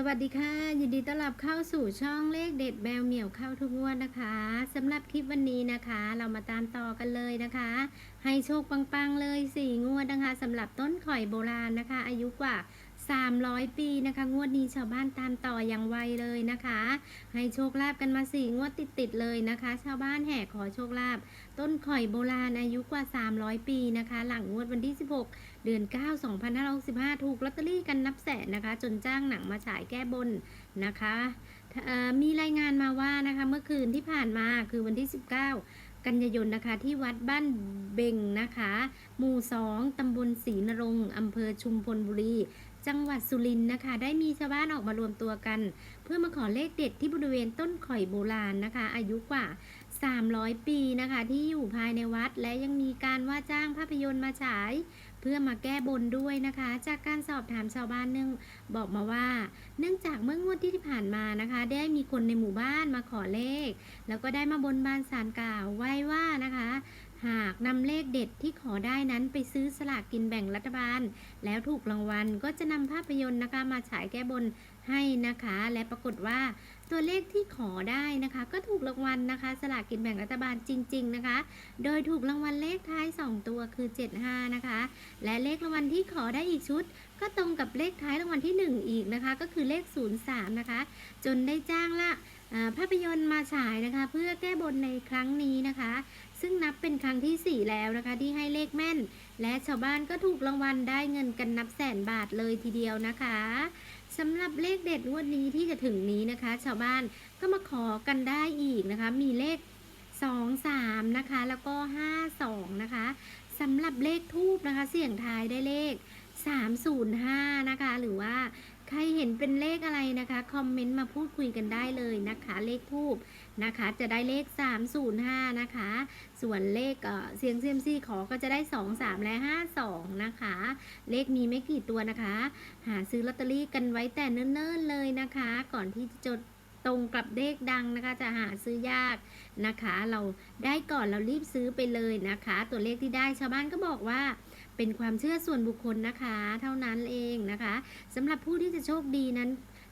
สวัสดีค่ะ ยินดีต้อนรับเข้าสู่ช่องเลขเด็ดแมวเหมียวเข้าทุกงวดนะคะสำหรับคลิปวันนี้นะคะ เรามาตามต่อกันเลยนะคะ ให้โชคปังๆเลยสี่งวดนะคะสำหรับต้นข่อยโบราณนะคะ อายุกว่า 300 ปีนะคะ งวดนี้ชาวบ้านตามต่ออย่างไวเลยนะคะ ให้โชคลาภกันมาสี่งวดติดๆเลยนะคะ ชาวบ้านแห่ขอโชคลาภต้นข่อยโบราณอายุกว่า 300 ปีนะคะ หลังงวดวันที่ 16 เดือน 9 2565 ถูกลอตเตอรี่กันนับแสนนะคะ จนจ้างหนังมาฉายแก้บนนะคะมีรายงานมาว่านะคะเมื่อคืนที่ผ่านมาคือวันที่ 19 กันยายนนะคะที่วัดบ้านเบงนะคะ หมู่ 2 ตำบลศรีนรงค์อำเภอชุมพลบุรี จังหวัดสุรินทร์นะคะ ได้มีชาวบ้านออกมารวมตัวกัน เพื่อมาขอเลขเด็ดที่บริเวณต้นข่อยโบราณนะคะ อายุกว่า 300 ปีนะคะ ที่อยู่ภายในวัดและยังมีการว่าจ้างภาพยนตร์มาฉาย เพื่อมาแก้บนด้วยนะคะ จากการสอบถามชาวบ้านเนื่องบอกมาว่า เนื่องจากเมื่องวดที่ผ่านมานะคะ ได้มีคนในหมู่บ้านมาขอเลข แล้วก็ได้มาบนบานสารกล่าวไว้ว่า นะคะหากนำเลขเด็ดที่ขอได้นั้นไปซื้อสลากกินแบ่งรัฐบาล แล้วถูกรางวัลก็จะนำภาพยนตร์นะคะมาฉายแก้บนให้นะคะ และปรากฏว่าตัวเลขที่ขอได้นะคะ ก็ถูกรางวัลนะคะ สลากกินแบ่งรัฐบาลจริง ๆนะคะ โดยถูกรางวัลเลขท้าย 2 ตัวคือ 75 นะคะ และเลขรางวัลที่ขอได้อีกชุด ก็ตรงกับเลขท้ายรางวัลที่ 1 อีกนะคะ ก็คือเลข 03 นะคะ จนได้จ้างละ ภาพยนตร์มาฉายนะคะ เพื่อแก้บนในครั้งนี้นะคะ ซึ่งนับเป็นครั้งที่ 4 แล้วนะคะ ที่ให้เลขแม่น และชาวบ้านก็ถูกรางวัลได้เงินกันนับแสนบาทเลยทีเดียวนะคะสำหรับเลขเด็ดงวดนี้ที่จะถึงนี้นะคะ ชาวบ้านก็มาขอกันได้อีกนะคะ มีเลข 2 3 นะคะ แล้วก็ 5 2 นะคะสำหรับเลขทูบนะคะ เสี่ยงทายได้เลข 305 นะคะ หรือว่า ใครเห็นเป็นเลขอะไรนะคะคอมเมนต์มาพูดคุยกันได้เลยนะคะ เลขทูบนะคะ จะได้เลข 305 นะคะ ส่วนเลขเออเสียงเซียมซี่ขอก็จะได้ 2 3 และ 52 นะคะ เลขมีไม่กี่ตัวนะคะ หาซื้อลอตเตอรี่กันไว้แต่เนิ่นๆเลยนะคะ ก่อนที่จะจดตรงกับเลขดังนะคะจะหาซื้อยากนะคะ เราได้ก่อนเรารีบซื้อไปเลยนะคะ ตัวเลขที่ได้ชาวบ้านก็บอกว่า เป็นความเชื่อส่วนบุคคลนะคะ เท่านั้นเองนะคะสำหรับผู้ที่จะโชคดีนั้น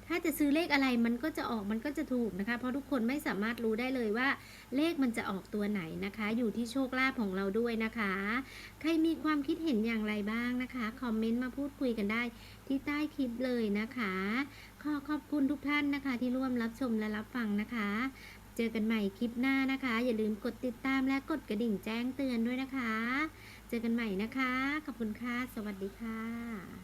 ถ้าจะซื้อเลขอะไรมันก็จะออกมันก็จะถูกนะคะ เพราะทุกคนไม่สามารถรู้ได้เลยว่า เลขมันจะออกตัวไหนนะคะ อยู่ที่โชคลาภของเราด้วยนะคะ ใครมีความคิดเห็นอย่างไรบ้างนะคะคอมเมนต์มาพูดคุยกันได้ที่ใต้คลิปเลยนะคะ ขอขอบคุณทุกท่านนะคะ ที่ร่วมรับชมและรับฟังนะคะ เจอกันใหม่คลิปหน้านะคะ อย่าลืมกดติดตามและกดกระดิ่งแจ้งเตือนด้วยนะคะ เจอกันใหม่นะคะ ขอบคุณค่ะ สวัสดีค่ะ